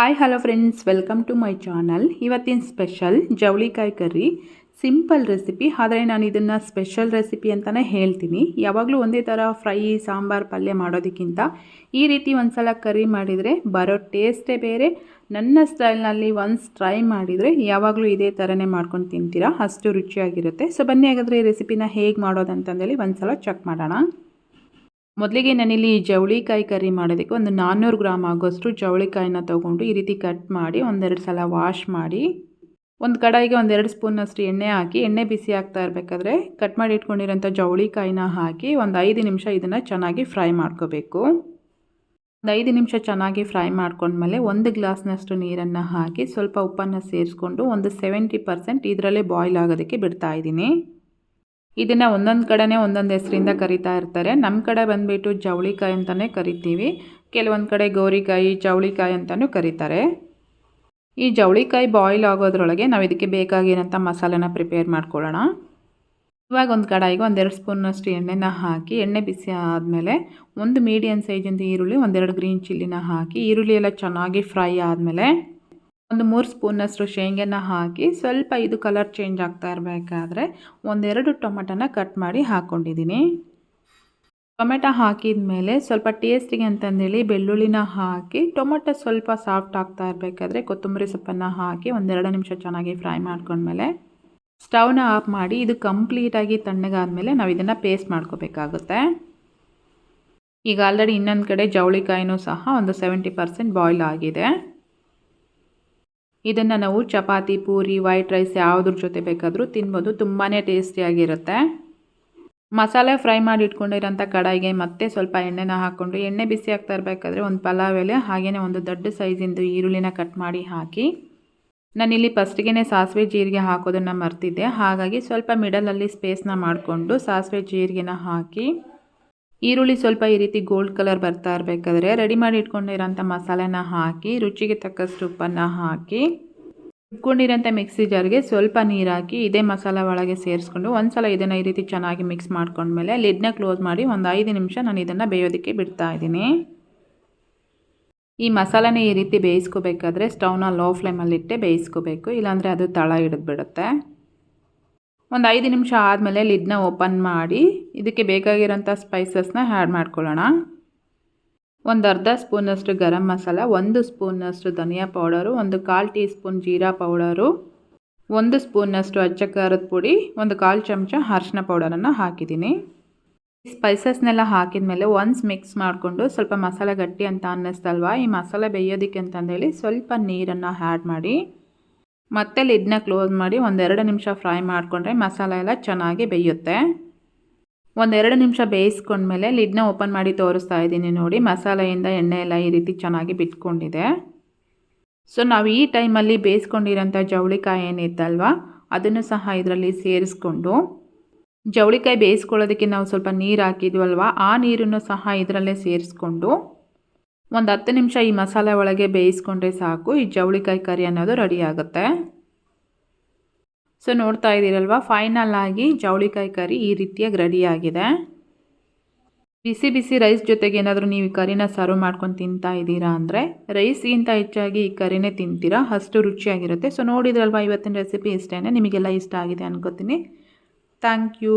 Hi hello friends welcome to my channel ಇವತ್ತಿನ special ಜವಳಿಕಾಯಿ curry simple recipe ಆದರೆ ನಾನು ಇದನ್ನು ಸ್ಪೆಷಲ್ ರೆಸಿಪಿ ಅಂತಲೇ ಹೇಳ್ತೀನಿ. ಯಾವಾಗಲೂ ಒಂದೇ ಥರ ಫ್ರೈ ಸಾಂಬಾರು, ಪಲ್ಯ ಮಾಡೋದಕ್ಕಿಂತ ಈ ರೀತಿ ಒಂದು ಸಲ ಕರಿ ಮಾಡಿದರೆ ಬರೋ ಟೇಸ್ಟೇ ಬೇರೆ. ನನ್ನ ಸ್ಟೈಲ್ನಲ್ಲಿ ಒನ್ಸ್ ಟ್ರೈ ಮಾಡಿದರೆ ಯಾವಾಗಲೂ ಇದೇ ಥರನೇ ಮಾಡ್ಕೊಂಡು ತಿಂತೀರಾ? ಅಷ್ಟು ರುಚಿಯಾಗಿರುತ್ತೆ. ಸೊ ಬನ್ನಿ ಹಾಗಾದರೆ ಈ ರೆಸಿಪಿನ ಹೇಗೆ ಮಾಡೋದಂತಂದೇಳಿ ಒಂದು ಸಲ ಚೆಕ್ ಮಾಡೋಣ. ಮೊದಲಿಗೆ ನಾನಿಲ್ಲಿ ಜವಳಿಕಾಯಿ ಕರಿ ಮಾಡೋದಕ್ಕೆ ಒಂದು ನಾನ್ನೂರು ಗ್ರಾಮ್ ಆಗೋಷ್ಟು ಜವಳಿಕಾಯಿನ ತೊಗೊಂಡು ಈ ರೀತಿ ಕಟ್ ಮಾಡಿ ಒಂದೆರಡು ಸಲ ವಾಶ್ ಮಾಡಿ ಒಂದು ಕಡಾಯಿಗೆ ಒಂದೆರಡು ಸ್ಪೂನಷ್ಟು ಎಣ್ಣೆ ಹಾಕಿ, ಎಣ್ಣೆ ಬಿಸಿ ಆಗ್ತಾ ಇರಬೇಕಾದ್ರೆ ಕಟ್ ಮಾಡಿ ಇಟ್ಕೊಂಡಿರೋಂಥ ಜವಳಿಕಾಯಿನ ಹಾಕಿ ಒಂದು ಐದು ನಿಮಿಷ ಇದನ್ನು ಚೆನ್ನಾಗಿ ಫ್ರೈ ಮಾಡ್ಕೋಬೇಕು. ಒಂದು ಐದು ನಿಮಿಷ ಚೆನ್ನಾಗಿ ಫ್ರೈ ಮಾಡ್ಕೊಂಡ್ಮೇಲೆ ಒಂದು ಗ್ಲಾಸ್ನಷ್ಟು ನೀರನ್ನು ಹಾಕಿ ಸ್ವಲ್ಪ ಉಪ್ಪನ್ನು ಸೇರಿಸ್ಕೊಂಡು ಒಂದು ಸೆವೆಂಟಿ ಪರ್ಸೆಂಟ್ ಇದರಲ್ಲೇ ಬಾಯ್ಲ್ ಆಗೋದಕ್ಕೆ ಬಿಡ್ತಾ ಇದ್ದೀನಿ. ಇದನ್ನು ಒಂದೊಂದು ಕಡೆನೇ ಒಂದೊಂದು ಹೆಸರಿಂದ ಕರಿತಾ ಇರ್ತಾರೆ. ನಮ್ಮ ಕಡೆ ಬಂದುಬಿಟ್ಟು ಜವಳಿಕಾಯಿ ಅಂತಲೇ ಕರಿತೀವಿ. ಕೆಲವೊಂದು ಕಡೆ ಗೌರಿಕಾಯಿ, ಜವಳಿಕಾಯಿ ಅಂತಲೂ ಕರೀತಾರೆ. ಈ ಜವಳಿಕಾಯಿ ಬಾಯ್ಲ್ ಆಗೋದ್ರೊಳಗೆ ನಾವು ಇದಕ್ಕೆ ಬೇಕಾಗಿರೋಂಥ ಮಸಾಲೆನ ಪ್ರಿಪೇರ್ ಮಾಡ್ಕೊಳ್ಳೋಣ. ಇವಾಗ ಒಂದು ಕಡಾಯಿಗೆ ಒಂದೆರಡು ಸ್ಪೂನಷ್ಟು ಎಣ್ಣೆನ ಹಾಕಿ, ಎಣ್ಣೆ ಬಿಸಿ ಆದಮೇಲೆ ಒಂದು ಮೀಡಿಯಮ್ ಸೈಜಿಂದ ಈರುಳ್ಳಿ, ಒಂದೆರಡು ಗ್ರೀನ್ ಚಿಲ್ಲಿನ ಹಾಕಿ, ಈರುಳ್ಳಿ ಎಲ್ಲ ಚೆನ್ನಾಗಿ ಫ್ರೈ ಆದಮೇಲೆ ಒಂದು ಮೂರು ಸ್ಪೂನಷ್ಟು ಶೇಂಗೆನ ಹಾಕಿ ಸ್ವಲ್ಪ ಇದು ಕಲರ್ ಚೇಂಜ್ ಆಗ್ತಾ ಇರಬೇಕಾದ್ರೆ ಒಂದೆರಡು ಟೊಮೆಟೊನ ಕಟ್ ಮಾಡಿ ಹಾಕ್ಕೊಂಡಿದ್ದೀನಿ ಟೊಮೆಟೊ ಹಾಕಿದ ಮೇಲೆ ಸ್ವಲ್ಪ ಟೇಸ್ಟಿಗೆ ಅಂತಂದೇಳಿ ಬೆಳ್ಳುಳ್ಳಿನ ಹಾಕಿ ಟೊಮೆಟೊ ಸ್ವಲ್ಪ ಸಾಫ್ಟ್ ಆಗ್ತಾ ಇರಬೇಕಾದ್ರೆ ಕೊತ್ತಂಬರಿ ಸೊಪ್ಪನ್ನು ಹಾಕಿ ಒಂದೆರಡು ನಿಮಿಷ ಚೆನ್ನಾಗಿ ಫ್ರೈ ಮಾಡ್ಕೊಂಡ್ಮೇಲೆ ಸ್ಟವ್ನ ಆಫ್ ಮಾಡಿ ಇದು ಕಂಪ್ಲೀಟಾಗಿ ತಣ್ಣಗಾದ್ಮೇಲೆ ನಾವು ಇದನ್ನು ಪೇಸ್ಟ್ ಮಾಡ್ಕೋಬೇಕಾಗುತ್ತೆ. ಈಗ ಆಲ್ರೆಡಿ ಇನ್ನೊಂದು ಕಡೆ ಜವಳಿಕಾಯಿನೂ ಸಹ ಒಂದು ಸೆವೆಂಟಿ ಪರ್ಸೆಂಟ್ ಬಾಯ್ಲ್ ಆಗಿದೆ. ಇದನ್ನು ನಾವು ಚಪಾತಿ, ಪೂರಿ ವೈಟ್ ರೈಸ್ ಯಾವುದ್ರ ಜೊತೆ ಬೇಕಾದರೂ ತಿನ್ಬೋದು. ತುಂಬಾ ಟೇಸ್ಟಿಯಾಗಿರುತ್ತೆ. ಮಸಾಲೆ ಫ್ರೈ ಮಾಡಿ ಇಟ್ಕೊಂಡಿರೋಂಥ ಕಡಾಯಿಗೆ ಮತ್ತೆ ಸ್ವಲ್ಪ ಎಣ್ಣೆನ ಹಾಕ್ಕೊಂಡು, ಎಣ್ಣೆ ಬಿಸಿ ಆಗ್ತಾ ಇರಬೇಕಾದ್ರೆ ಒಂದು ಪಲಾವ್ ಎಲೆ ಹಾಗೆಯೇ ಒಂದು ದೊಡ್ಡ ಸೈಜಿಂದು ಈರುಳ್ಳಿನ ಕಟ್ ಮಾಡಿ ಹಾಕಿ, ನಾನಿಲ್ಲಿ ಫಸ್ಟಿಗೆ ಸಾಸಿವೆ ಜೀರಿಗೆ ಹಾಕೋದನ್ನು ಮರ್ತಿದ್ದೆ. ಹಾಗಾಗಿ ಸ್ವಲ್ಪ ಮಿಡಲಲ್ಲಿ ಸ್ಪೇಸ್ನ ಮಾಡಿಕೊಂಡು ಸಾಸಿವೆ ಜೀರಿಗೆನ ಹಾಕಿ ಈರುಳ್ಳಿ ಸ್ವಲ್ಪ ಈ ರೀತಿ ಗೋಲ್ಡ್ ಕಲರ್ ಬರ್ತಾ ಇರಬೇಕಾದ್ರೆ ರೆಡಿ ಮಾಡಿ ಇಟ್ಕೊಂಡಿರೋಂಥ ಮಸಾಲೆನ ಹಾಕಿ, ರುಚಿಗೆ ತಕ್ಕಷ್ಟು ಉಪ್ಪನ್ನು ಹಾಕಿ ಇಟ್ಕೊಂಡಿರೋಂಥ ಮಿಕ್ಸಿ ಜಾರ್ಗೆ ಸ್ವಲ್ಪ ನೀರು ಹಾಕಿ, ಇದೇ ಮಸಾಲ ಒಳಗೆ ಸೇರಿಸ್ಕೊಂಡು ಒಂದು ಸಲ ಇದನ್ನು ಈ ರೀತಿ ಚೆನ್ನಾಗಿ ಮಿಕ್ಸ್ ಮಾಡ್ಕೊಂಡ್ಮೇಲೆ ಲಿಡ್ನ ಕ್ಲೋಸ್ ಮಾಡಿ ಒಂದು ಐದು ನಿಮಿಷ ನಾನು ಇದನ್ನು ಬೇಯೋದಕ್ಕೆ ಬಿಡ್ತಾ ಇದ್ದೀನಿ. ಈ ಮಸಾಲೆನ ಈ ರೀತಿ ಬೇಯಿಸ್ಕೋಬೇಕಾದ್ರೆ ಸ್ಟವ್ನ ಲೋ ಫ್ಲೇಮಲ್ಲಿಟ್ಟೆ ಬೇಯಿಸ್ಕೋಬೇಕು, ಇಲ್ಲಾಂದರೆ ಅದು ತಳ ಹಿಡಿದ್ಬಿಡುತ್ತೆ. ಒಂದು ಐದು ನಿಮಿಷ ಆದಮೇಲೆ ಲಿಡ್ನ ಓಪನ್ ಮಾಡಿ ಇದಕ್ಕೆ ಬೇಕಾಗಿರೋಂಥ ಸ್ಪೈಸಸ್ನ ಆ್ಯಡ್ ಮಾಡ್ಕೊಳ್ಳೋಣ. ಒಂದು ಅರ್ಧ ಸ್ಪೂನಷ್ಟು ಗರಂ ಮಸಾಲ, ಒಂದು ಸ್ಪೂನಷ್ಟು ಧನಿಯಾ ಪೌಡರು, ಒಂದು ಕಾಲು ಟೀ ಸ್ಪೂನ್ ಜೀರಾ ಪೌಡರು, ಒಂದು ಸ್ಪೂನಷ್ಟು ಅಚ್ಚ ಖಾರದ ಪುಡಿ, ಒಂದು ಕಾಲು ಚಮಚ ಅರ್ಶಿನ ಪೌಡರನ್ನು ಹಾಕಿದ್ದೀನಿ. ಸ್ಪೈಸಸ್ನೆಲ್ಲ ಹಾಕಿದ ಮೇಲೆ ಒನ್ಸ್ ಮಿಕ್ಸ್ ಮಾಡಿಕೊಂಡು ಸ್ವಲ್ಪ ಮಸಾಲೆ ಗಟ್ಟಿ ಅಂತ ಅನ್ನಿಸ್ತಲ್ವ, ಈ ಮಸಾಲೆ ಬೇಯೋದಕ್ಕೆ ಅಂತಂದೇಳಿ ಸ್ವಲ್ಪ ನೀರನ್ನು ಆ್ಯಡ್ ಮಾಡಿ. ಮತ್ತೆ ಲಿಡ್ನ ಕ್ಲೋಸ್ ಮಾಡಿ ಒಂದೆರಡು ನಿಮಿಷ ಫ್ರೈ ಮಾಡಿಕೊಂಡ್ರೆ ಮಸಾಲೆ ಎಲ್ಲ ಚೆನ್ನಾಗಿ ಬೇಯುತ್ತೆ. ಒಂದೆರಡು ನಿಮಿಷ ಬೇಯಿಸ್ಕೊಂಡ್ಮೇಲೆ ಲಿಡ್ನ ಓಪನ್ ಮಾಡಿ ತೋರಿಸ್ತಾ ಇದ್ದೀನಿ ನೋಡಿ, ಮಸಾಲೆಯಿಂದ ಎಣ್ಣೆ ಎಲ್ಲ ಈ ರೀತಿ ಚೆನ್ನಾಗಿ ಬಿಟ್ಕೊಂಡಿದೆ. ಸೊ, ನಾವು ಈ ಟೈಮಲ್ಲಿ ಬೇಯಿಸ್ಕೊಂಡಿರೋಂಥ ಜವಳಿಕಾಯಿ ಏನಿತ್ತಲ್ವ, ಅದನ್ನು ಸಹ ಇದರಲ್ಲಿ ಸೇರಿಸ್ಕೊಂಡು, ಜವಳಿಕಾಯಿ ಬೇಯಿಸ್ಕೊಳ್ಳೋದಕ್ಕೆ ನಾವು ಸ್ವಲ್ಪ ನೀರು ಹಾಕಿದ್ವಲ್ವ, ಆ ನೀರನ್ನು ಸಹ ಇದರಲ್ಲೇ ಸೇರಿಸ್ಕೊಂಡು ಒಂದು ಹತ್ತು ನಿಮಿಷ ಈ ಮಸಾಲೆ ಒಳಗೆ ಬೇಯಿಸ್ಕೊಂಡ್ರೆ ಸಾಕು. ಈ ಜವಳಿಕಾಯಿ ಕರಿ ಅನ್ನೋದು ರೆಡಿ ಆಗುತ್ತೆ. ಸೊ ನೋಡ್ತಾ ಇದ್ದೀರಲ್ವ? ಫೈನಲ್ ಆಗಿ ಜವಳಿಕಾಯಿ ಕರಿ ಈ ರೀತಿಯಾಗಿ ರೆಡಿಯಾಗಿದೆ ಬಿಸಿ ಬಿಸಿ ರೈಸ್ ಜೊತೆಗೆ ಏನಾದರೂ ನೀವು ಈ ಕರಿನ ಸರ್ವ್ ಮಾಡ್ಕೊಂಡು ತಿಂತಾ ಇದ್ದೀರಾ ಅಂದರೆ ರೈಸ್ಗಿಂತ ಹೆಚ್ಚಾಗಿ ಈ ಕರಿನೇ ತಿಂತೀರಾ? ಅಷ್ಟು ರುಚಿಯಾಗಿರುತ್ತೆ. ಸೊ ನೋಡಿದ್ರಲ್ವ? ಇವತ್ತಿನ ರೆಸಿಪಿ ಇಷ್ಟೇ ನಿಮಗೆಲ್ಲ ಇಷ್ಟ ಆಗಿದೆ ಅನ್ಕೋತೀನಿ. Thank you